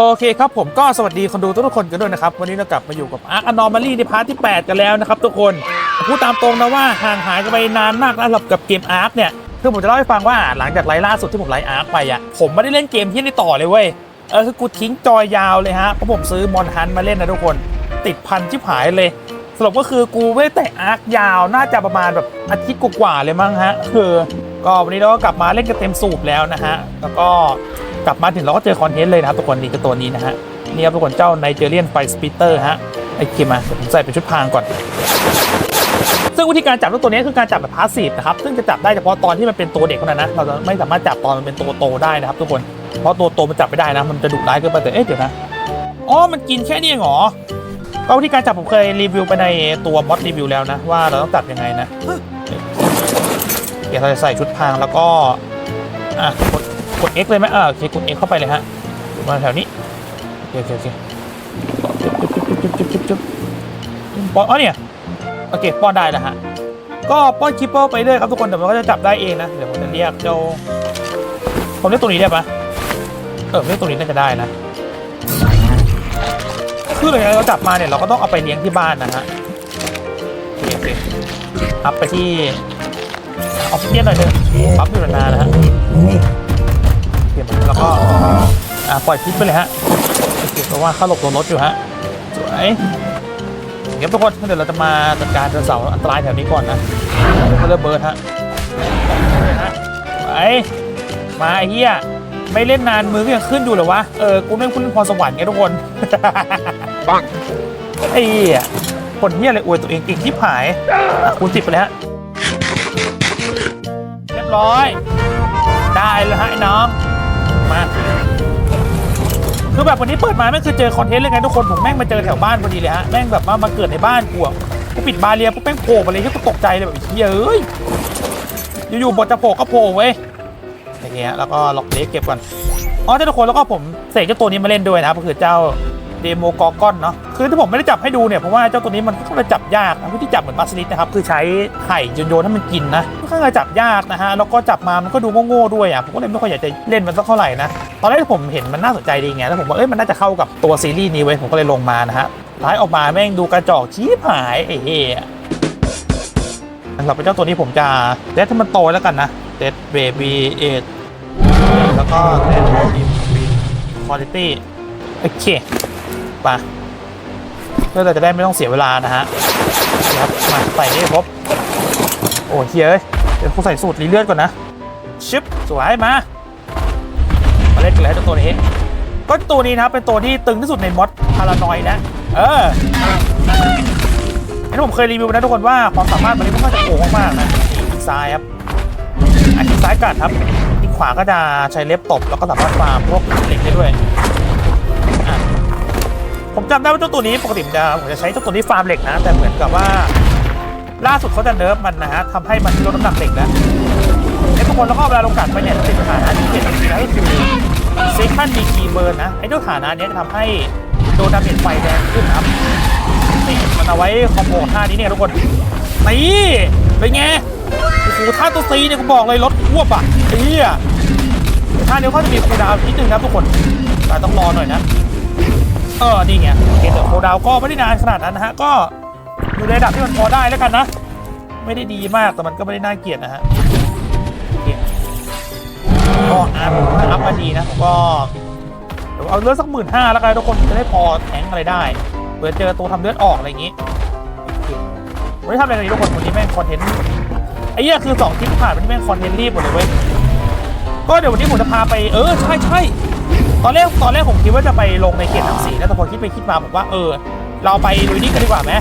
โอเคครับผมก็สวัสดีคนดูทุกๆคนกันด้วยนะครับ วันนี้เรากลับมาอยู่กับ Ark Anomaly ในพาร์ทที่ 8 กันแล้วนะครับทุกคนพูดตามตรงนะว่าห่างหายกันไปนานมากนะสำหรับกับเกม Ark เนี่ยคือผมจะเล่าให้ฟังว่าหลังจากไลฟ์ล่าสุดที่ผมไลฟ์ Ark ไปอะผมไม่ได้เล่นเกมที่นี่ต่อเลยเว้ยเออคือกูทิ้งจอยยาวเลยฮะเพราะผมซื้อมอนฮันมาเล่นนะทุกคน ติดพันชิบหายเลยสรุปก็คือกูไม่ได้แต่อาร์คยาวน่าจะประมาณแบบอาทิตย์กว่าๆเลยมั้งฮะคือก็วันนี้เราก็กลับมาเล่นกันเต็มสูบแล้วนะฮะแล้วก็ กลับมาถึงเราก็เจอคอนเทนต์เลยนะครับทุกคนนี่คือตัวนี้นะฮะนี่ครับทุกคนเจ้าไนเจเรียนไฟสปีเตอร์ฮะไอ้เกมมาเดี๋ยวผมใส่เป็นชุดพรางก่อน ซึ่งวิธีการจับตัวนี้คือการจับแบบพาสซีฟนะครับซึ่งจะจับได้เฉพาะตอนที่มันเป็นตัวเด็กเท่านั้นนะเราจะไม่สามารถจับตอนมันเป็นตัวโตได้นะครับทุกคนเพราะตัวโตมันจับไม่ได้นะ มันจะดุร้ายเกินไปแต่เอ๊ะเดี๋ยวนะอ๋อมันกินแค่นี้เองเหรอก็วิธีการจับผมเคยรีวิวไปในตัวมอดรีวิวแล้วนะ ว่าเราต้องจับยังไงนะเดี๋ยวเราจะใส่ชุดพรางแล้วก็อะ กด X เลยไหมอ่าโอเคกด X เข้าไปเลยฮะมาแถวนี้โอเคโอเคโอเคจุ๊บจุ๊บจุ๊บจุ๊บจุ๊บจุ๊บป้อนอ๋อเนี่ยโอเคป้อนได้แล้วฮะก็ป้อนคิปเปอร์ไปเรื่อยครับทุกคนแต่มันก็จะจับได้เองนะเดี๋ยวผมจะเรียกเจ้าผมเรียกตัวนี้ได้ปะเออเรียกตัวนี้น่าจะได้นะคือเลยเราจับมาเนี่ยเราก็ต้องเอาไปเลี้ยงที่บ้านนะฮะโอเคอัพไปที่ออกซิเจนหน่อยเถอะปั๊บอยู่นานนะฮะ แล้วก็อ่าปล่อยพิษไปเลยฮะเคเพราะว่าเข้าหลบตัวรถอยู่ฮะสวยเดี๋ยวทุกคนเดี๋ยวเราจะมาจัดการเจอเสาอันตรายแถวนี้ก่อนนะเริ่มเบิร์ดฮะไปมาไอ้เหี้ยไม่เล่นนานมือก็ยังขึ้นอยู่เหรอวะเออกูเล่นคุณเล่นพรสวรรค์ไงทุกคนปังไอ้เหี้ยคนเหี้ยอะไรอวยตัวเองเก่งที่ผายคูณสิบไปเลยฮะเรียบร้อย ได้เลยฮะไอ้น้อง มา คือแบบวันนี้เปิดมาแม่งคือเจอคอนเทนต์เลยไงทุกคนผมแม่งมาเจอแถวบ้านพอดีเลยฮะแม่งแบบว่ามาเกิดในบ้านกูอะกูปิดบาเรียปุ๊บแม่งโผล่มาเลยที่กูตกใจเลยแบบเฮ้ยอยู่ๆบทจะโผล่ก็โผล่เว้ยอย่างเงี้ยแล้วก็ล็อกเล็กเก็บก่อนอ๋อทุกคนแล้วก็ผมเสกเจ้าตัวนี้มาเล่นด้วยนะครับก็คือเจ้า เดโมกอร์กอนเนาะคือที่ผมไม่ได้จับให้ดูเนี่ยเพราะว่าเจ้าตัวนี้มันค่อนข้างจะจับยากนะวิธีจับเหมือนบาสลิสนะครับคือใช้ไข่โยนๆให้มันกินนะค่อนข้างจะจับยากนะฮะแล้วก็จับมามันก็ดูโง่ๆด้วยอะผมก็เลยไม่ค่อยอยากจะเล่นมันสักเท่าไหร่นะตอนแรกผมเห็นมันน่าสนใจดีไงแล้วผมว่าเอ้ยมันน่าจะเข้ากับตัวซีรีส์นี้เว้ยผมก็เลยลงมานะฮะท้ายออกมาแม่งดูกระจอกชี้หายไอ้เหี้ยสำหรับเจ้าตัวนี้ผมจะเดทให้มันโตแล้วกันนะเดทเบบีเอทแล้วก็เดทบีบีคุณภาพโอเค ปเพื่อเราจะได้ไม่ต้องเสียเวลานะฮะครับมาใส่นี่ครบโอ้เฮ้ยเอ้ยเดี๋ยวกูใส่สูตรรีเลือดก่อนนะชึบสวยมามาเล่นกันเลยตัวนี้ก็ตัวนี้นะเป็นตัวที่ตึงที่สุดในมอดพารานอยนะ เอออันนี้ผมเคยรีวิวนะทุกคนว่าความสามารถมันนี้มันก็จะโกงมากๆนะนี่คลิกซ้ายครับอันคลิกซ้ายกัดครับคลิกขวาก็จะใช้เล็บตบแล้วก็สามารถฟาร์มพวกเหล็กได้ด้วย ผมจำได้ว่าเจ้าตัวนี้ปกติผมจะผมจะใช้เจ้าตัวนี้ฟาร์มเหล็กนะ แต่เหมือนกับว่า ล่าสุดเขาจะเนิร์ฟมันนะฮะทำให้มันลดน้ำหนักเหล็กแล้วไอ้ทุกคนแล้วก็เวลาลงกัดไปเนี่ยติดฐานะที่เห็นจริงๆนะก็คือเซคันดีคีเบิร์นนะไอ้เจ้าฐานะเนี้ยจะทำให้โดนดาเมจไฟแรงขึ้นครับนี่มันเอาไว้คอมโบท่านี้เนี่ยทุกคนนี่เป็นไงโอ้โหท่าตัวซีเนี่ยกูบอกเลยลดควบอะไอ้เหี้ยท่าเนี้ยเขาจะมีคูลดาวน์นิดนึงครับทุกคนแต่ต้องรอหน่อยนะ เออนี่ไงโอเคแต่โคดาวก็ไม่ได้นานขนาดนั้นนะฮะก็อยู่ในระดับที่มันพอได้แล้วกันนะ ไม่ได้ดีมากแต่มันก็ไม่ได้น่าเกลียดนะฮะก็อัพอัพมาดีนะก็เดี๋ยวเอาเลือดสักหมื่นห้าแล้วกันทุกคนจะได้พอแทงอะไรได้เผื่อเจอตัวทำเลือดออกอะไรอย่างงี้โอเควันนี้ทำอะไรกันทุกคนวันนี้แม่งคอนเทนต์ไอ้เหี้ยคือสองคลิปผ่านวันนี้แม่งคอนเทนต์รีบหมดเลยเว้ยก็เดี๋ยววันนี้ผมจะพาไปเออใช่ใช่ ตอนแรกตอนแรกผมคิดว่าจะไปลงในเขตหนังสีนะแต่พอคิดไปคิดมาผมว่าเออ เราไปลุยนี่กันดีกว่าไหม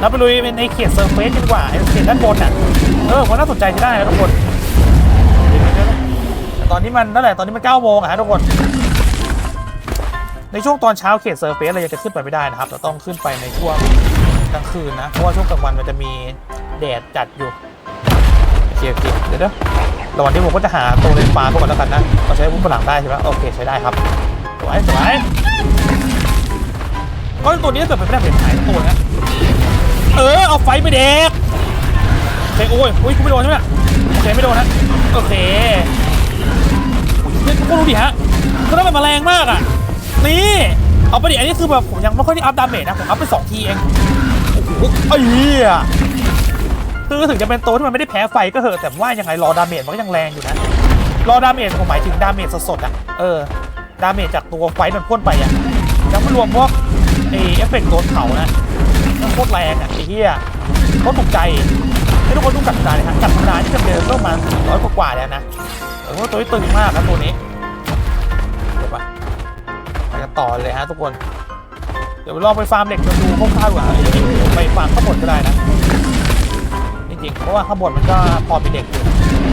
เราไปลุยในเขตเซอร์เฟสกันดีกว่าไอ้เขตด้านบนน่ะเออผมน่าสนใจใช่ได้นะทุกคนตอนนี้มันนั่นแหละตอนนี้มันเก้าโมงอะฮะทุกคนในช่วงตอนเช้าเขตเซอร์เฟสเราจะขึ้นไปไม่ได้นะครับเราต้องขึ้นไปในช่วงกลางคืนนะเพราะว่าช่วงกลางวันมันจะมีแดดจัดอยู่โอเคโอเคเดี๋ยวเดี๋ยว ระหว่างนี้ผมก็จะหาตัวเลนส์ปลากมันแล้วกันนะเราใช้วุ้นฝรั่งได้ใช่ไหมโอเคใช้ได้ครับสวยสวยก็ตัวนี้เกิดเป็นไม่ได้เป็นหายตัวนะเออเอาไฟไปเด็กโอเคโอ้ยโอ้ยกูไม่โดนใช่ไหมโอเคไม่โดนนะโอเคโอ้ยเพื่อนก็รู้ดิฮะก็ต้องเป็นแมลงมากอะนี่เอาไปดิอันนี้คือแบบผมยังไม่ค่อยได้อัพดาเมจนะผมอัพไปสองทีเองโอ้โหไอ้เหี้ย คือถึงจะเป็นตัวที่มันไม่ได้แพ้ไฟก็เหอะแต่ว่ายังไงรอดาเมจมันก็ยังแรงอยู่นะรอดาเมจผมหมายถึงดาเมจสดๆอะเออดาเมจจากตัวไฟมันพ่นไปอะยังไม่รวมพวกไอเอฟเฟกต์โดนเผานะมันโคตรแรงอะไอ้เหี้ยโคตรถูกใจให้ทุกคนดูกัดธรรมดาเลยฮะกัดธรรมดาที่จะเดินก็ประมาร้อยกว่าแล้วนะแต่ว่าตัวนี้ตึงมากนะตัวนี้เดี๋ยวปไปกันต่อเลยฮะทุกคนเดี๋ยวลองไปฟาร์มเหล็กกันดูคร่าวๆดีกว่าจริงๆไปฟาร์มข้างบนก็ได้นะ ริงๆ เพราะว่าข้างบนมันก็พอมีเหล็กอยู่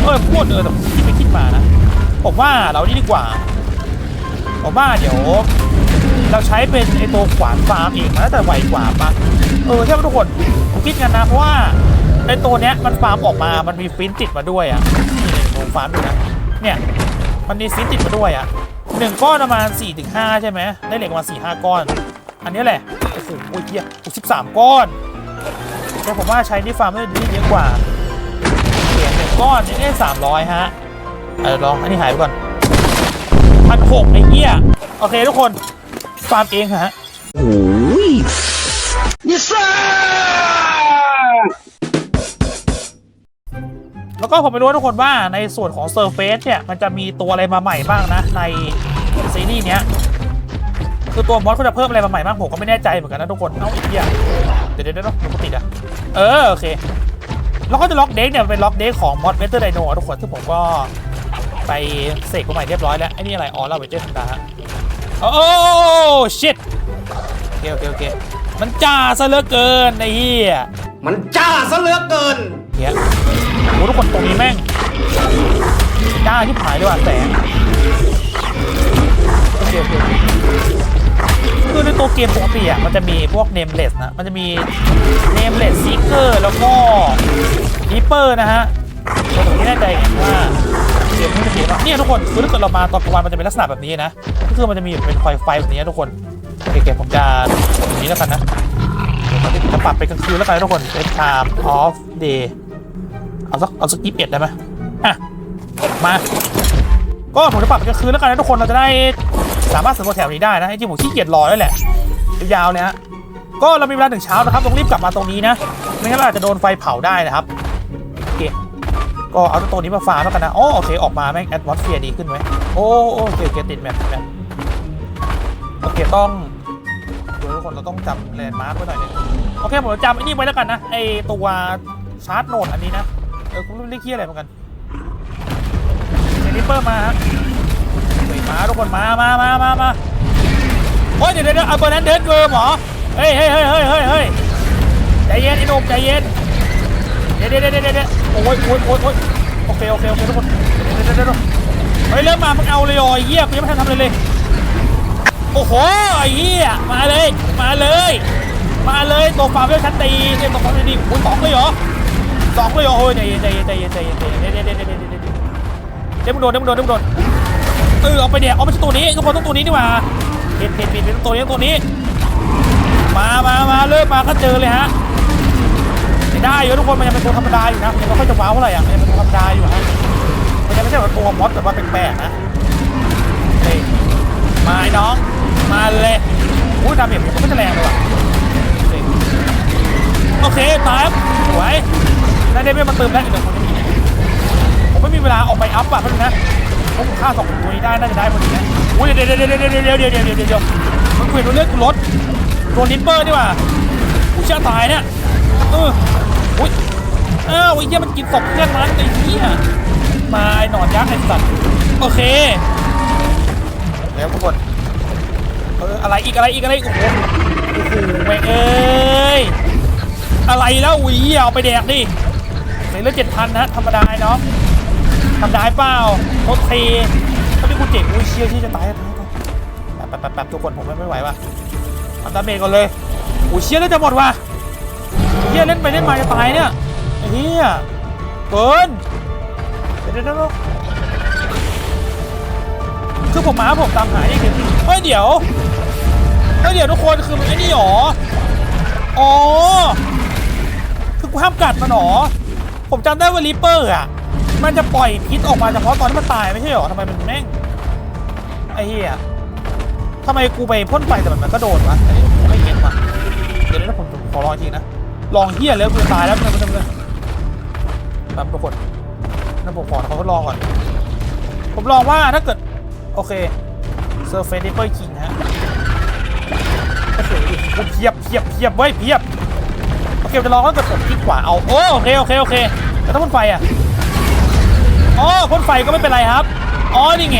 เออพูดเออแต่คิดไปคิดมานะ ผมว่าเรานี่ดีกว่า ผมว่าเดี๋ยว เราใช้เป็นไอตัวขวานฟาร์มเองมันน่าจะไวกว่าปะเออใช่ไหมทุกคนผมคิดกันนะเพราะว่าไอตัวเนี้ยมันฟาร์มออกมา มันมีฟินติดมาด้วยอะนี่ผมฟาร์มดูนะเนี่ยมันมีฟินติดมาด้วยอะหนึ่งก้อนประมาณ4ี่ถึงห้าใช่ไหมได้เหล็กประมาณสี่ห้าก้อน อันนี้แหละโอ้โหโอ้ยเหี้ยสิบสามก้อน แต่ผมว่าใช้นี่ฟาร์มได้ดีเยอะกว่าเหรียญหนึ่งก้อนนี่ได้สามร้อยฮะเออลองอันนี้หายไปก่อนพันหกไอ้เหี้ยโอเคทุกคนฟาร์มเองฮะแล้วก็ผมไม่รู้ทุกคนว่าในส่วนของเซอร์เฟสเนี่ย มันจะมีตัวอะไรมาใหม่บ้างนะ ในซีรีส์เนี้ย คือตัวมอสเขาจะเพิ่มอะไรมาใหม่บ้างผมก็ไม่แน่ใจเหมือนกันนะทุกคนเอ้าอีกอย่างเดี๋ยวเดี๋ยวเดี๋ยวมันติดอะเออโอเคแล้วก็จะล็อกเด็กเนี่ยเป็นล็อกเด็กของมอสเมเตอร์ไดโนทุกคนซึ่งผมก็ไปเสกมาใหม่เรียบร้อยแล้วไอ้นี่อะไรอ๋อลาเวเจอร์ธรรมดาฮะโอ้ชิตโอเคโอเคโอเคมันจ้าซะเหลือเกินไอ้เหี้ยมันจ้าซะเหลือเกินเฮียโอ้ทุกคนตรงนี้แม่งจ้าที่หายเลยว่ะแสงโอเคโอเคโอเคคือในตัวเกมปกติอะมันจะมีพวกเนมเลสนะ มันจะมีเนมเลสซีเกอร์แล้วก็ดีเปอร์นะฮะผมไม่แน่ใจไงว่าเกมนี้จะมีป่ะเนี่ยทุกคนคือถ้าเกิดเรามาตอนกลางวันมันจะเป็นลักษณะแบบนี้นะ ก็คือมันจะมีเป็นไฟไฟแบบนี้ทุกคนเคๆผมจะอย่างนี้แล้วกันนะจะปรับเป็นกลางคืนแล้วกันทุกคนเป็น time of day เอาสักเอาสักยี่สิบเอ็ดได้ไหมอะมา ก็ผมจะปรับเป็นกลางคืนแล้วกันนะทุกคนเราจะได้ สามารถสำรวจแถวนี้ได้นะจริงๆผมขี้เกียจรอแล้วแหละยาวเลยฮะก็เรามีเวลาถึงเช้านะครับต้องรีบกลับมาตรงนี้นะไม่งั้นเราอาจจะโดนไฟเผาได้นะครับโอเคก็เอาตัวนี้มาฟาร์มแล้วกันนะอ๋อโอเคออกมาแม่งแอดวอสเฟียดีขึ้นไหมโอ้โอเคโอเคติดแมปติดแมปโอเคต้องเดี๋ยทุกคนเราต้องจำแลนด์มาร์คไว้หน่อยนึงโอเคผมจะจำไอ้นี่ไว้แล้วกันนะไอตัวชาร์จโนดอันนี้นะเออคุณไม่ได้เคียอะไรเหมือนกันเซนิเปอร์มาฮะ มาทุกคนมามามามามาโอ้ยเดี๋ยวเดี๋ยวเอาเบอร์นั้นเดินเวอร์หมอเฮ้ยเฮ้ยเฮ้ยเฮ้ยเฮ้ยเฮ้ยใจเย็นไอ้หนุ่มใจเย็นเดี๋ยวเดี๋ยวเดี๋ยวเดี๋ยวโอ้ยโอ้ยโอ้ยโอ้ยโอเคโอเคโอเคทุกคนเดี๋ยวเดี๋ยวเดี๋ยวเฮ้ยเริ่มมามึงเอาเลยอ๋อเหี้ยกูยังไม่ทันทำอะไรเลยโอ้โหไอ้เหี้ยมาเลยมาเลยมาเลยตัวฟาร์มเวลชั้นดีเนี่ยตัวฟาร์มดีอุ้ยสองเลยเหรอสองเลยเหรอโอ้ยใจเย็นใจเย็นใจเย็นใจเย็นใจเย็นเดี๋ยวเดี๋ยวเดี๋ยวเดี๋ยวเดี๋ยวเดี๋ยวมึงโดนเดี๋ยวมึงโดนเดี๋ยวมึงโดน เออเอาไปเนี่ยวเอาไม่ใช่ตัวนี้ทุกคนต้องตัวนี้ดีกว่าเห็นเห็นเห็นเห็นตัวนี้ตัวนี้ มามามาเริ่มมาก็เจอเลยฮะไม่ได้เยอะทุกคนมันยังเป็นตัวธรรมดาอยู่นะมันยังไม่ค่อยจะว้าวเท่าไหร่อะมันยังเป็นตัวธรรมดาอยู่ฮะมันยังไม่ใช่แบบตัวมอสแบบว่าแปลกๆนะเฮ้ยมาไอ้น้องมาเลยอุ้ยดาเมจผมก็ไม่จะแรงเลยว่ะโอเคตายครับสวยได้เดเวลมาเติมแล้วเดี๋ยวผมจะมีผมไม่มีเวลาออกไปอัพอะเพื่อนนะ ผมฆ่าสองตัวนี้ได้น่าจะได้พอดีนะอุ้ยเดี๋ยวเดี๋ยวเดี๋ยวเดี๋ยวเดี๋ยวเดี๋ยวเดี๋ยวเดี๋ยวมันเปลี่ยนเลือดกูลดโดนลิปเปอร์ดีกว่าอุ้เชื่อตายเนี่ยเอออุ้ยอ้าวไอ้เหี้ยมันกินศพเพื่อนมันไอ้เหี้ยมาไอ้หนอนยักษ์ไอ้สัตว์โอเคแล้วทุกคนเอออะไรอีกอะไรอีกอะไรโอ้โหโอ้โหแม่งเอ้ยอะไรแล้วอุ้ยเอาไปแดกดิเสียเลือดเจ็ดพันนะธรรมดาเนาะ ธรรมดาเปล่าโคตรเทถ้าพี่กูเจ็บอุ้ยเชี่ยที่จะตายตายตายแป๊บแป๊บแป๊บทุกคนผมไม่ไม่ไหวว่ะทำดาเมจก่อนเลยอุ้ยเชี่ยเลือดจะหมดว่ะเฮียเล่นไปเล่นมาจะตายเนี่ยเฮียเกินเดี๋ยวเดี๋ยวเดี๋ยวคือผมมาผมตามหาอีกทีเฮ้ยเดี๋ยวเฮ้ยเดี๋ยวทุกคนคือมันไอ้นี่หรออ๋อคือกูห้ามกัดมันหรอผมจำได้ว่าริปเปอร์อะ มันจะปล่อยพิษออกมาเฉพาะตอนที่มันตายไม่ใช่หรอทำไมมันแม่งไอ้เหี้ยทำไมกูไปพ่นไฟแต่มันก็โดนวะไอ้ม่เก็ตว่ะเดี๋ยวนะผมขอลองทีนะลองเหี้ยแล้วกูตายแล้วมันมันมันแบบทุกคนนะผมขอเขาทดลองก่อน ผมลองว่าถ้าเกิด โอเคเซอร์เฟสดิเปอร์คิงฮะโอเคผมเพียบเพียบเพียบไว้เพียบโอเคจะลองถ้าเกิดผมคลิกขวาเอาโอเคโอเคโอเคแต่ถ้าพ่นไฟอะ อ๋อพ่นไฟก็ไม่เป็นไรครับ อ๋อ นี่ไง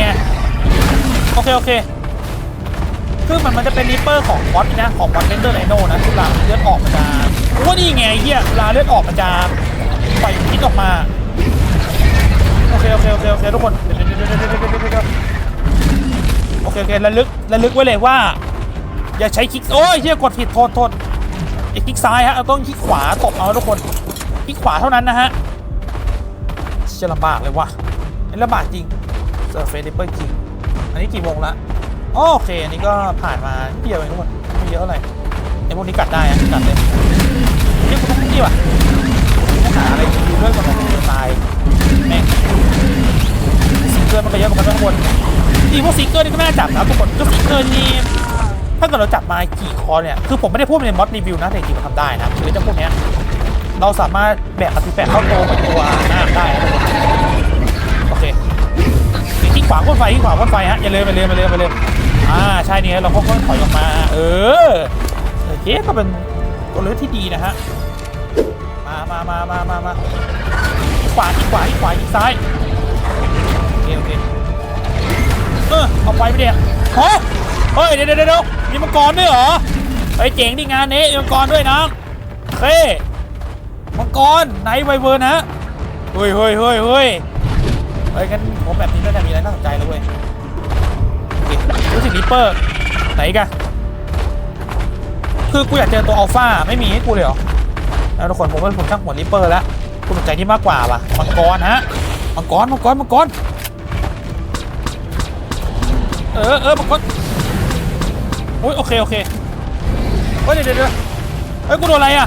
โอเค โอเค คือมันมันจะเป็นนิปเปอร์ของวอตนะ ของวอตเลนเดอร์ไนโนนะทุกลาเลือดออกมาจาะว่านี่ไงเฮียลาเลือดออกมาจาปไฟอยพิษออกมา โอเค โอเค โอเค โอเค ทุกคนโอเค โอเคระลึกระลึกไว้เลยว่า อย่าใช้คลิก โอ้ยเฮียกดผิด โทษโทษไอ้คลิกซ้ายฮะเราต้องคลิกขวาตบเอาทุกคน คลิกขวาเท่านั้นนะฮะ ช่ลำบากเลยว่ะนี่ลำบากจริงเซอร์เฟสดิเปอร์จริง อันนี้กี่โมงละโอเค อันนี้ก็ผ่านมาเดียวเองทุกคนไม่เยอะอะไรไอ้พวกนี้กัดได้อะกัดเลยเรียกพวกนี้ว่ะหาอะไรดูด้วยก่อนนะตายแม่งสิงเกิลมันก็เยอะเหมืกทุกคนดีพวกสิงเกิลนี่ก็น่าจับนะทุกคนก็ซิงเกิลนี่ถ้าเกิดเราจับมากี่คอเนี่ยคือผมไม่ได้พูดในมอดรีวิวนะแต่จริงๆมันทำได้นะคือเจ้าพวกเนี้ย เราสามารถแบกกระติแฟปะเข้าตเป็นตัวหน้าได้โอเคที่ขวาก้นไฟที่ขวาก้นไฟฮะอย่าเลยไปเลยไปเลยไปเลยอ่าใช่นี่เราค่อยๆถอยออกมา เออเจ๊ก็เป็นตัวเลือกที่ดีนะฮะมามามามามามาขวาที่ขวาที่ขวาที่ซ้ายโอเคโอเคเออเอาไปไปเดี๋ยวฮะเฮ้ยเดี๋ยวเดี๋ยวเดี๋ยวมีมังกรด้วยเหรอไปเจ๋งดิงานนี้มังกรด้วยนะเฮ้ มังกรไนท์ไวเวอร์นะเฮ้ยเฮ้ยเฮ้ยเฮ้ยเฮ้ยงั้นผมแบบนี้น่าจะมีอะไรน่าสนใจแล้วเว้ยรู้สึกนิปเปอร์ไหนกันคือกูอยากเจอตัวอัลฟาไม่มีให้กูเลยเหรอแล้วทุกคนผมว่าผมช่างหัวนิปเปอร์แล้วกูสนใจนี่มากกว่าป่ะมังกรฮะมังกรมังกรมังกรเออเออมังกรโอ้ยโอเคโอเคเฮ้ยเดี๋ยวเดี๋ยวเฮ้ยกูโดนอะไรอะ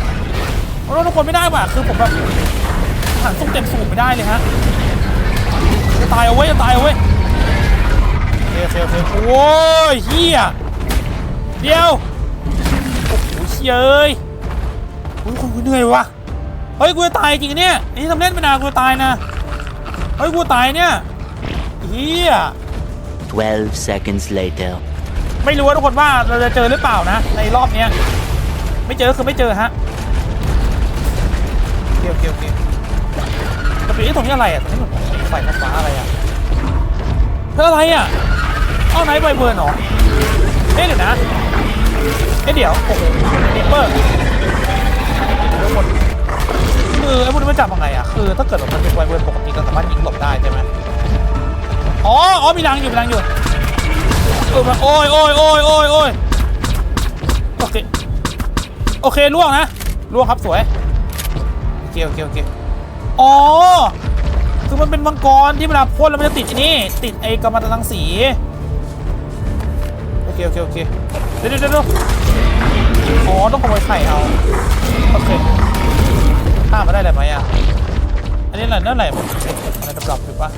ราทุกคนไม่ได้ว่ะคือผมแบบหันซุ่มเต็มสูบไม่ได้เลยฮะจะตายเอาไว้ยจะตายเอาไว้ยโอเคโอเคโอเคโอ้ยเฮียเดียวโอ้โหเชี่ยเอ้ยโอ้ยคุณเหนื่อยวะเฮ้ยกูจะตายจริงเนี่ยนี่ทำเล่นไปนานกูจะตายนะเฮ้ยกูตายเนี่ยเฮีย12 seconds later. ไม่รู้ว่าทุกคนว่าเราจะเจอหรือเปล่านะ ในรอบเนี้ยไม่เจอคือไม่เจอฮะโอ เคโอเคโอเคต่ปีนี้ตรงนี้อะไรอะตรงนี้เหมือนไฟฟ้าอะไรอะเธออะไรอะเอ้าไหนใบเบิร์นเหรอเอ๊ะเดี๋ยวนะเอ๊ะเดี๋ยวโอ้โหนิปเปอร์ทุกคนคือไอ้พวกนี้มันจับยังไงอะคือถ้าเกิดมันเป็นไวเบิร์นปกติก็สามารถยิงหลบได้ใช่ไหมอ๋ออ๋อมีรังอยู่มีรังอยู่เออมาโอ้ยโอ้ยโอ้ยโอ้ยโอ้ยโอเคโอเคล่วงนะล่วงครับสวย เคโอเคโอเคอ๋อคือมันเป็นมังกรที่เวลาพ่นแล้วมันจะติดไอ้นี่ ติดไอ้กำมะตังสี โอเคโอเคโอเคเดี๋ยวเดี๋ยวเดี๋ยวอ๋อต้องขโมยไข่เอา โอเคข้ามมาได้เลยไหมอะ อันนี้อะไรนั่นอะไรมันอะไรดับๆถูกปะ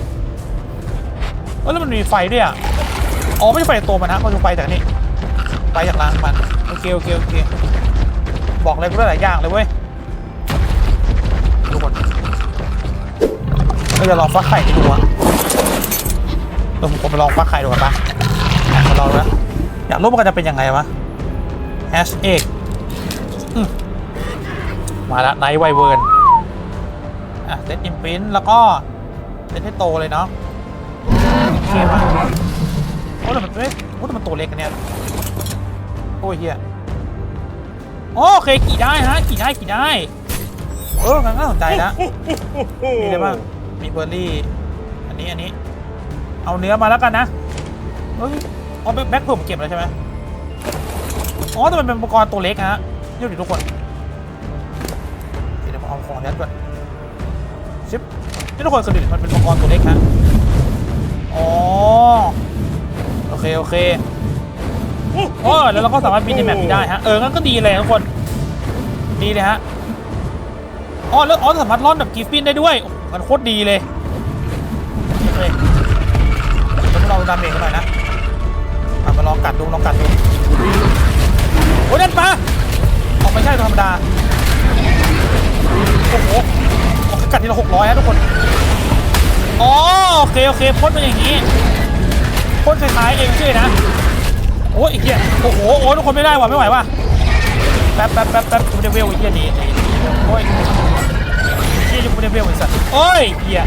เออแล้วมันมีไฟด้วยอะ อ๋อไม่ใช่ไฟตัวมันนะมันคือไฟจากนี่ ไฟจากรางมัน โอเคโอเคโอเค บอกเลยกูได้หลายอย่างเลยเว้ย คนเราจะลองฟักไข่ให้ดูอะเดี๋ยวผมไปลองฟักไข่ดูกันปะอะมาลองแล้วอยากรู้ว่ามันจะเป็นยังไงวะแฮชเอกมาละไนท์ไวเวิร์นอะเซตอิมพินแล้วก็เซตให้โตเลยเนาะโอเคปะโอ้แต่มันไม่โอ้แต่มันตัวเล็กกันเนี่ยโอ้ยเฮียโอเคขี่ได้ฮะขี่ได้ขี่ได้ เออมันน่าสนใจนะมีอะไรบ้างมีเบอร์รี่ อันนี้อันนี้ เอาเนื้อมาแล้วกันนะเฮ้ยเอาแบ็คแบ็คผมเก็บแล้วใช่ไหมอ๋อแต่มันเป็นอุปกรณ์ตัวเล็กฮะเดี๋ยวดิทุกคนเดี๋ยวผมเอาของยัดก่อนชิปนี่ทุกคนสนิทมันเป็นอุปกรณ์ตัวเล็กฮะอ๋อโอเคโอเคอ๋อแล้วเราก็สามารถบินในแมปได้ฮะเอองั้นก็ดีเลยทุกคน ดีเลยฮะ อ๋อแล้วอ๋อสามารถล่อนแบบกิฟฟินได้ด้วย มันโคตรดีเลยโอเคเดี๋ยวเราดาเมจกันหน่อยนะอะมาลองกัดดูลองกัดดูโอ้ยนั่นปลาออกไม่ใช่ธรรมดา โอ้โหออกกัดทีละหกร้อยฮะทุกคน อ๋อโอเคโอเคพ่นเป็นอย่างนี้พ่นคล้ายๆเองชื่อนะ โอ้ยอีกเหี้ยโอ้โห โอ้ทุกคนไม่ได้ว่ะไม่ไหวว่ะแป๊บแป๊บแป๊บแป๊บกูไม่ได้เวลไอ้เหี้ยนี่นี่ โอ้ยเหี้ยกูไม่ได้เวลไอ้สัตว์โอ้ยเหี้ย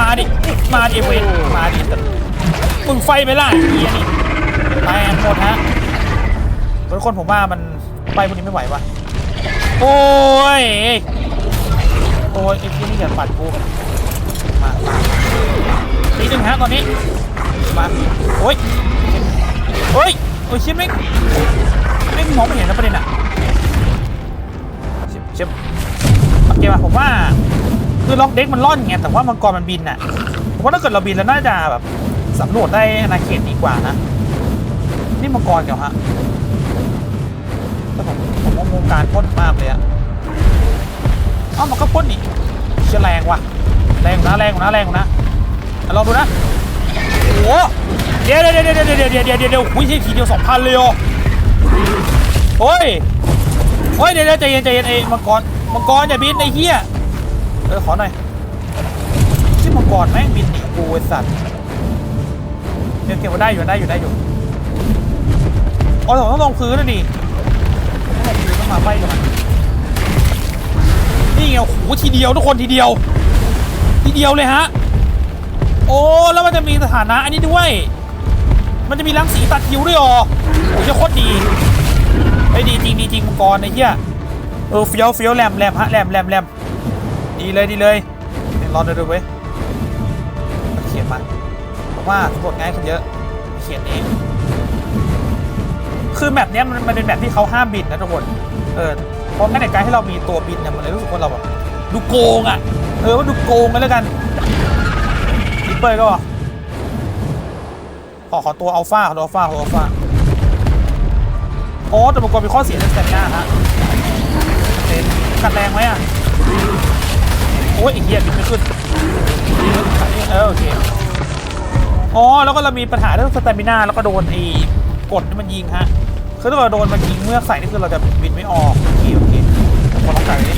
มาดิ มาดิเว้ยมาดิตว์มึงไฟไปล่ะเหี้ยนี่แตกหมดฮะทุกคนผมว่ามันไปพวกนี้ไม่ไหวว่ะโอ้ยโอ้ยไอ้ที่นี่อย่าปัดกูมามาตีหนึ่งฮะตอนนี้มาโอ้ยโอ้ยโอ้ยชิบไม่ไม่มองไม่เห็นนะประเด็นอะ ชิบชิบโอเคป่ะผมว่าคือล็อกเด็กมันล่อนไงแต่ว่ามังกรมันบินอะผมว่าถ้าเกิดเราบินแล้วน่าจะแบบสำรวจได้อาณาเขตดีกว่านะนี่มังกรเกี่ยวฮะแต่ผมผมว่าวงการพ่นมากเลยอะเอ้ามันก็พ่นนี่เชี่ยแรงว่ะแรงกว่านะแรงกว่านะแรงกว่านะลองดูนะโอ้เดี๋ยวเดี๋ยวเดี๋ยวเดี๋ยวเดี๋ยวเดี๋ยวเดี๋ยวเดี๋ยวหุ้ยทีเดียวสองพันเลยเหรอโอ้ย โอ้ยเดี๋ยวเดี๋ยวใจเย็นใจเย็นไอ้มังกรมังกรอย่าบินไอ้เหี้ยเออขอหน่อยที่มังกรแม่งบินหนีกูไอ้สัตว์เดี๋ยวเก็บไว้ได้อยู่ได้อยู่ได้อยู่อ๋อผมต้องลงพื้นนะดิต้องมาใบก่อนนี่ไงโอ้โหทีเดียวทุกคนทีเดียว ทีเดียวเลยฮะโอ้แล้วมันจะมีสถานะอันนี้ด้วย มันจะมีรังสีตัดคิวด้วยอ๋อโอ้ยโคตรดี ไอ้ดีจริงดีจริงมังกรไอ้เหี้ยเออเฟี้ยวเฟี้ยวแหลมแหลมฮะแหลมแหลมแหลมดีเลยดีเลยเดี๋ยวรอดูดูเว้ยเขียนมาผมว่าสำรวจง่ายขึ้นเยอะเขียนเองคือแมปเนี้ยมันมันเป็นแมปที่เขาห้ามบินนะทุกคนเออเพราะงั้นในการที่เรามีตัวบินเนี่ยมันเลยรู้สึกว่าเราแบบดูโกงอะเออว่าดูโกงกันแล้วกันลิปเปอร์ก็ขอขอตัวอัลฟาขอตัวอัลฟาขอตัวอัลฟา อ๋อแต่มังกรมีข้อเสียในสเตมิน่าฮะเต็มกัดแรงไหมอะ โอ้ยอีกเหี้ยบินไม่ขึ้นเออโอเค อ๋อ แล้วก็เรามีปัญหาเรื่องสเตมิน่าแล้วก็โดนไอ้กดที่มันยิงฮะ คือถ้าเราโดนมันยิงเมื่อใส่นี่คือเราจะบินไม่ออกโอเคโอเคผมลองกัดเลย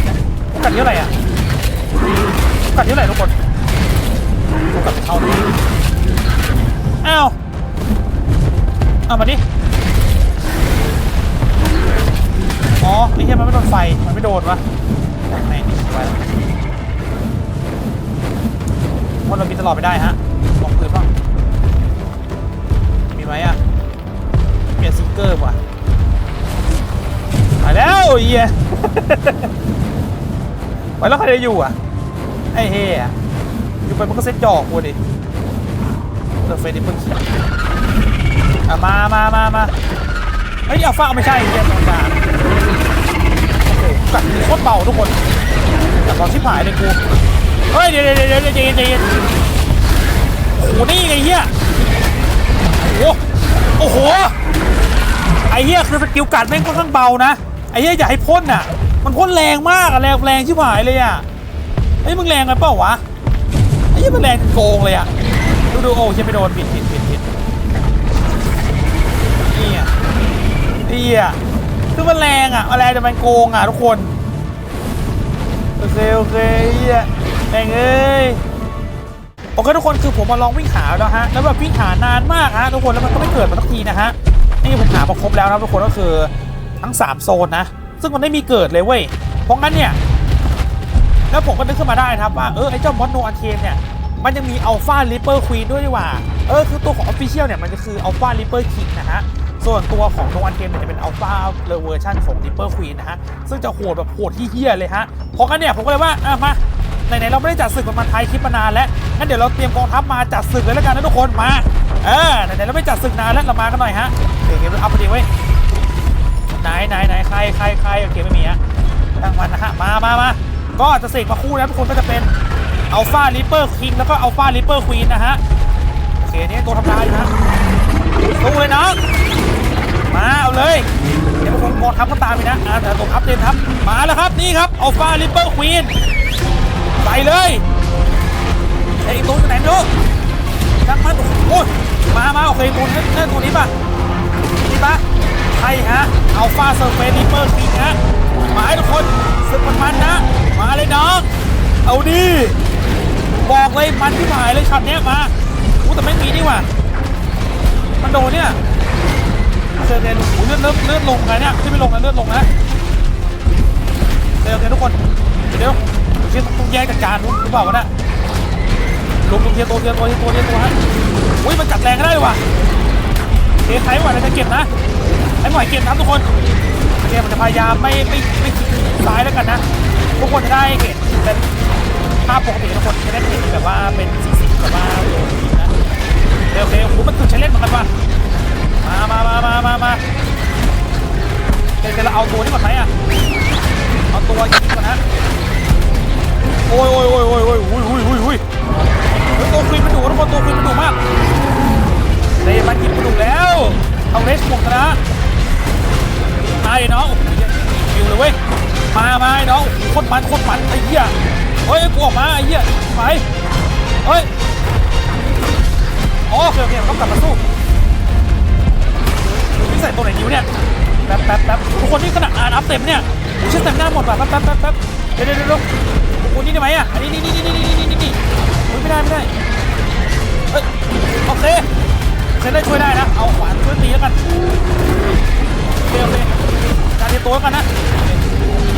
กัดเยอะอะไรอะกัดเยอะอะไรทุกคนกัดเท่าเอ้าวเอามาดิ ไอ้เหี้ยมันไม่โดนไฟ มันไม่โดนวะแม่นี่ไปแล้วว่าเราบินตลอดไม่ได้ฮะลองปืนบ้างมีไหมอะ เปลี่ยนซิงเกอร์ว่ะไปแล้วเฮียไปแล้วใครจะอยู่อะ ไอ้เฮียอยู่ไปมันก็เซ็ตจอกกูดิเลิกเฟซดิเพิ่งอะมามามามาเฮ้ยอัลฟาไม่ใช่เฮียธรรมดาโอ้โห กัดโคตรเบาทุกคนแต่ตอนชิบหายเลยกูเฮ้ยเดี๋ยวเดี๋ยวเดี๋ยวเดี๋ยวเย็นใจเย็นโอ้โหนี่ไงเฮียโอ้โหโอ้โหไอ้เหี้ยคือสกิลการ์ดแม่งค่อนข้างเบานะไอ้เหี้ยอย่าให้พ่นอะ มันพ่นแรงมากอะแรงแรงชิบหายเลยอะไอ้ยมึงแรงไปเปล่าวะไอ้เหี้ยมันแรงโกงเลยอะดูดูโอ้เหี้ยไปโดนผิดผิดผิดผิดนี่อะนี่อะ คือมันแรงอะมันแรงแต่มันโกงอะทุกคน โอเคโอเคเหี้ยแม่งเอ้ยโอเคทุกคนคือผมมาลองวิ่งหาแล้วฮะแล้วแบบวิ่งหานานมากฮะทุกคนแล้วมันก็ไม่เกิดมาสักทีนะฮะนี่ผมหามาครบแล้วนะทุกคนก็คือทั้ง 3 โซนนะ ซึ่งมันไม่มีเกิดเลยเว้ยเพราะงั้นเนี่ย แล้วผมก็นึกขึ้นมาได้ครับว่าเออไอ้เจ้ามอสโนอันเทนเนี่ยมันยังมีอัลฟาลิปเปอร์ควีนด้วยดีกว่า เออคือตัวของออฟฟิเชียลเนี่ยมันจะคืออัลฟาลิปเปอร์คิงนะฮะ ส่วนตัวของโนอันเทนเนี่ยจะเป็นอัลฟาเลเวอร์ชันของลิปเปอร์ควีนนะฮะ ซึ่งจะโหดแบบโหดที่เฮี้ยเลยฮะเพราะงั้นเนี่ยผมก็เลยว่าอะมาไหนๆเราไม่ได้จัดศึกประมาไทยคลิปมานานแล้วงั้นเดี๋ยวเราเตรียมกองทัพมาจัดศึกเลยแล้วกันนะทุกคนมาเออไหนๆเราไม่จัดศึกนานแล้วเรามากันหน่อยฮะเดี๋ยวเกมอัพพอดีเว้ยไหนไหนใครใครใครโอเคไม่มีฮะตั้งมันนะฮะมามามาก็จะเสกมาคู่นะทุกคนก็จะเป็นอัลฟาลิปเปอร์คิงแล้วก็อัลฟาลิปเปอร์ควีนนะฮะโอเคนี่ตัวทำลายอยู่นะสู้เลยน้อง มาเอาเลย เดี๋ยวพวกกองทัพก็ตามไปนะอ่าแต่ตัวทัพเต็มทัพมาแล้วครับนี่ครับอัลฟาลิปเปอร์ควีนใส่เลยไอ้ตัวอยู่ไหนไม่รู้จังมันโอ้ยมามาโอเคตัวนี้นั่นตัวนี้ป่ะนี่ป่ะใช่ฮะอัลฟาเซอร์เฟนิเปอร์คิงฮะมาให้ทุกคนสึกมันมันๆนะ มาเลยน้องเอาดิบอกเลยมันที่หายเลยช็อตเนี้ยมาอู้แต่ไม่มีนี่ว่ามันโดนเนี่ย เจอเนี่ยโอ้โหเลือดเริ่มเลือดลงนะเนี่ยที่ไม่ลงนะเลือดลงนะเดี๋ยวเดี๋ยวทุกคนเดี๋ยวเชียร์ต้องแยกจัดการรู้หรือเปล่าวะเนี่ยลงลงเทียร์ตัวเทียร์ตัวเทียร์ตัวเทียร์ตัวฮะอุ้ยมันจัดแรงก็ได้เลยว่ะเอ้ใครไหวเราจะเก็บนะไอ้หมวยเก็บนะทุกคนเคมันจะพยายามไม่ไม่ไม่ซ้ายแล้วกันนะทุกคนจะได้เห็นเป็นภาพปกติทุกคนจะได้เห็นแบบว่าเป็นสีสีแบบว่าโอ้โหนะโอเคโอเคโอ้โหมันถึงใช้เล่นเหมือนกันว่ะ มามามามามามาเดี๋ยวเราเอาตัวนี้ก่อนไหมอะเอาตัวยิงก่อนนะโอ้ยโอ้ยโอ้ยโอ้ยโอ้ยโอ้ยโอ้ยโอ้ยโอ้ยเฮ้ยตัวควีมันดุทุกคนตัวควีนมันดุมากเดมันกินกระดูกแล้วเอาเลสหมดนะมาดิน้องโอ้โหคิวเลยเว้ยมามาไอ้น้องโคตรมันโคตรมันไอ้เหี้ยเฮ้ยกูออกมาไอ้เหี้ยไปเฮ้ยอ๋อโอเคโอเคต้องกลับมาสู้ ใส่ตัวไหนนิ้วเนี่ยแป๊บแป๊บแป๊บทุกคนนี่ขนาดอ่านอัพเต็มเนี่ยผมเชื่อเต็มหน้าหมดว่ะแป๊บแป๊บแป๊บแป๊บเดี๋ยวเดี๋ยวเดี๋ยวโอ้โหนี่ได้ไหมอะอันนี้นี่นี่นี่นี่นี่นี่นี่ไม่ได้ไม่ได้เฮ้ยโอเคเซนได้ช่วยได้นะเอาขวานช่วยตีแล้วกันโอเคโอเคการเตรียมตัวแล้วกันนะ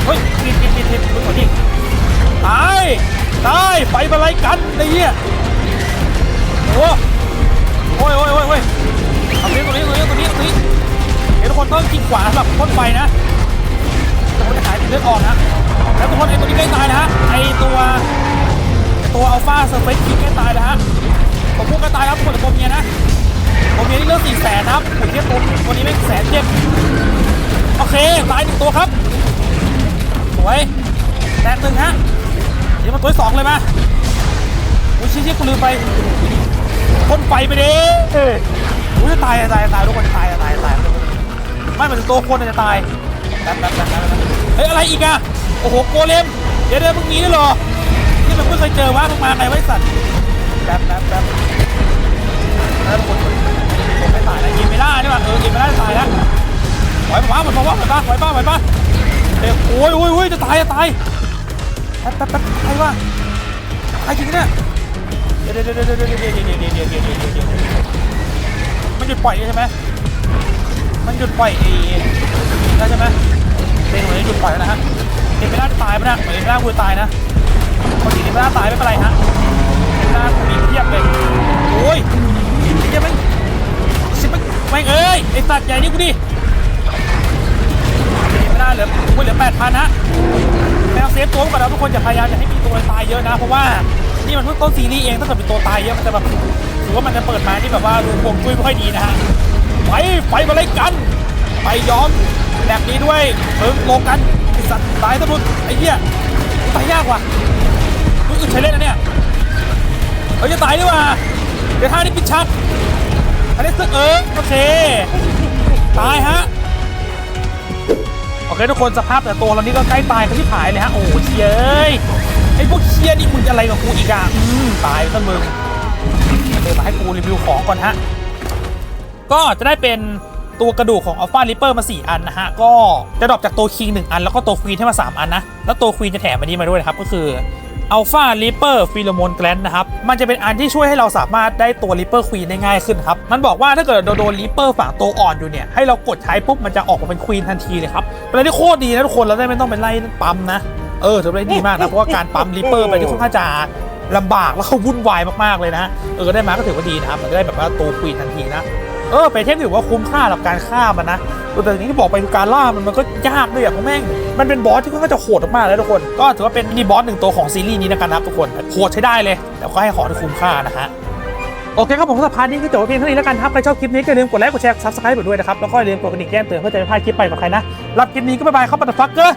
เฮ้ยกินกินกินกินดูก่อนดิตายตายไฟมาไล่กันไอ้เหี้ยโอ้โอ้ยโอ้ยโอ้ยโอ้ยเอาตรงนี้ตรงนี้ตรงนี้ตรงนี้ตรงนี้ ทุกคนต้องกินขวาสำหรับพ่นไฟนะทุกคนจะหายติดเลือดออกนะ แล้วทุกคนไอ้ตัวนี้ใกล้ตายนะฮะไอ้ตัวไอ้ตัวอัลฟาเซอร์เฟสคิงใกล้ตายนะฮะผมพูดใกล้ตายครับทุกคนแต่ตัวเมียนะผมมีนี่เลือกสี่แสนนะครับผมเทียบตัวตัวนี้ไม่แสนเจ็ดโอเคตายหนึ่งตัวครับสวยแตกหนึ่งฮะเดี๋ยวมาตัวที่สองเลยมาอุ้ยชี้ชี้กูลืมไปพ่นไฟไปดิอุ้ยจะตายจะตายจะตายทุกคนจะตายจะตายจะตาย ไม่เหมือนตัวคนจะตายแป๊บแป๊บแป๊บแป๊บแป๊บเฮ้ยอะไรอีกอะโอ้โหโกเลมเดี๋ยวเดี๋ยวมึงมีด้วยเหรอนี่มันเพิ่งเคยเจอว่ามึงมาไงไว้สัตว์แป๊บแป๊บแป๊บแล้วคนผมไม่ตายแล้วยิงไม่ได้นี่ป่ะเออยิงไม่ได้ตายแล้วไหวป้าหมดป้าไหวป้าไหวป้าไหวป้าเด็กโอ้ยโอ้ยโอ้ยจะตายจะตายแป๊บแป๊บแป๊บใครวะใครจริงเนี่ยเดี๋ยวเดี๋ยวเดี๋ยวเดี๋ยวเดี๋ยวเดี๋ยวเดี๋ยวเดี๋ยวเดี๋ยวเดี๋ยวเดี๋ยวเดี๋ยวมันหยุดปล่อยใช่ไหม มันหยุดปล่อยเอได้ใช่ไหมเป็นเหมือนหยุดปล่อยแล้วนะฮะเอ็มไม่ได้ตายไปนะเหมือนเอ็มไม่ได้กูตายนะคนอื่นเอ็มไม่ได้ตายไม่เป็นไรฮะเอ็มไม่ได้มีเทียบเลยโอ้ยไอ้เหี้ยแม่งชิบแม่งแม่งเอ้ยไอ้สัตว์ใหญ่นี่กูดิไม่ได้เหลือกูเหลือแปดพันนะแมวเซฟตัวก่อนนะทุกคนอย่าพยายามอย่าให้มีตัวตายเยอะนะ เพราะว่านี่มันเพิ่งต้นซีรีส์เองถ้าเกิดเป็นตัวตายเยอะมันจะแบบถือว่ามันจะเปิดมาที่แบบว่าดูพวงจุ้ยไม่ค่อยดีนะฮะ ไฟไฟมาเลยกัน ไปยอมแบบนี้ด้วยเพิ่งลงกันไอสัตว์ตายซะมึงไอ้เหี้ยตายยากว่ะมึงอึดใช้เล่นนะเนี่ยเฮ้ยจะตายดีกว่าเดี๋ยวท่านี้ปิดชัดอันนี้ซึ่งเออโอเค ตายฮะโอเคทุกคนสภาพแต่ตัวเรานี่ก็ใกล้ตายกันที่ผายเลยฮะโอ้เชียเอ้ยไอ้พวกเชียนี่มึงอะไรกับกูอีกอะตายซะมึงเดี๋ยวมาให้กูรีวิวของก่อนฮะ ก็จะได้เป็นตัวกระดูกของอัลฟาลิปเปอร์มา 4 อันนะฮะ ก็จะดรอปจากตัวคิง1อัน แล้วก็ตัวควีนให้มา 3 อันนะ แล้วตัวควีนจะแถมอันนี้มาด้วยนะครับ ก็คืออัลฟาลิปเปอร์ฟิโลโมนแกลนนะครับ มันจะเป็นอันที่ช่วยให้เราสามารถได้ตัวลิปเปอร์ควีนได้ง่ายขึ้นครับ มันบอกว่าถ้าเกิดโดนลิปเปอร์ฝังตัวอ่อนอยู่เนี่ย ให้เรากดใช้ปุ๊บมันจะออกมาเป็นควีนทันทีเลยครับเป็นอะไรที่โคตรดีนะทุกคนเราได้ไม่ต้องไปไล่ปั๊มนะ เออถือว่าดีมากนะ เพราะว่าการปั๊มลิปเปอร์ไปที่ค่อนข้างจะลำบากแล้วก็วุ่นวายมากๆเลยนะ เออได้มาก็ถือว่าดีนะครับ มันจะได้แบบว่าตัวควีนทันทีนะ เออไปเทพถือว่าคุ้มค่ากับการฆ่ามันนะแต่อย่างนี้ที่บอกไปการล่ามันมันก็ยากด้วยอะเพราะแม่งมันเป็นบอสที่ค่อนข้างจะโหดมากเลยทุกคน ก็ถือว่าเป็นมินิบอสหนึ่งตัวของซีรีส์นี้นะครับทุกคนโหดใช้ได้เลย แต่ก็ให้ของที่คุ้มค่านะฮะโอเคครับผมสำหรับพาร์ทนี้ก็จบเพียงเท่านี้แล้วกันครับใครชอบคลิปนี้ก็อย่าลืมกดไลค์กดแชร์ซับสไครป์ด้วยนะครับแล้วก็อย่าลืมกดกระดิ่งแจ้งเตือนเพื่อจะไม่พลาดคลิปใหม่ของใครนะรับคลิปนี้ก็บ๊ายบายครับปัตตฟักเกอร์